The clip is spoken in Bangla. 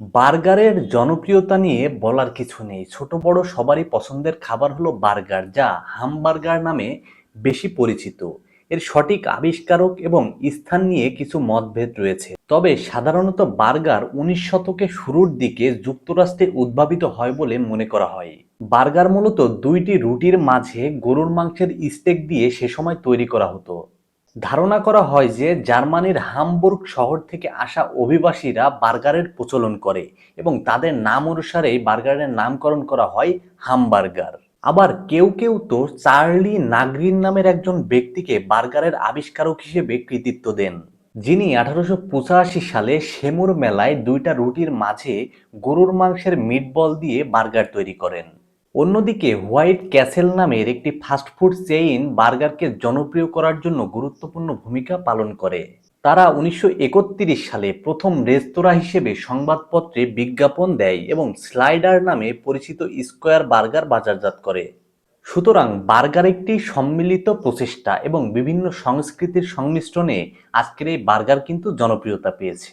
বার্গারের জনপ্রিয়তা নিয়ে বলার কিছু নেই। ছোট বড় সবারই পছন্দের খাবার হলো বার্গার, যা হামবার্গার নামে বেশি পরিচিত। এর সঠিক আবিষ্কারক এবং স্থান নিয়ে কিছু মতভেদ রয়েছে। তবে সাধারণত বার্গার উনিশ শতকের শুরুর দিকে যুক্তরাষ্ট্রে উদ্ভাবিত হয় বলে মনে করা হয়। বার্গার মূলত দুইটি রুটির মাঝে গরুর মাংসের স্টেক দিয়ে সে সময় তৈরি করা হতো। ধারণা করা হয় যে জার্মানির হামবুর্গ শহর থেকে আসা অভিবাসীরা বার্গারের প্রচলন করে এবং তাদের নাম অনুসারেই বার্গারের নামকরণ করা হয় হামবার্গার। আবার কেউ কেউ তো চার্লি নাগরিন নামের একজন ব্যক্তিকে বার্গারের আবিষ্কারক হিসেবে কৃতিত্ব দেন, যিনি আঠারোশো পঁচাশি সালে সেমুর মেলায় দুইটা রুটির মাঝে গরুর মাংসের মিটবল দিয়ে বার্গার তৈরি করেন। অন্যদিকে হোয়াইট ক্যাসেল নামের একটি ফাস্টফুড চেইন বার্গারকে জনপ্রিয় করার জন্য গুরুত্বপূর্ণ ভূমিকা পালন করে। তারা উনিশশো একত্রিশ সালে প্রথম রেস্তোরাঁ হিসেবে সংবাদপত্রে বিজ্ঞাপন দেয় এবং স্লাইডার নামে পরিচিত স্কোয়ার বার্গার বাজারজাত করে। সুতরাং বার্গার একটি সম্মিলিত প্রচেষ্টা এবং বিভিন্ন সংস্কৃতির সংমিশ্রণে আজকের এই বার্গার কিন্তু জনপ্রিয়তা পেয়েছে।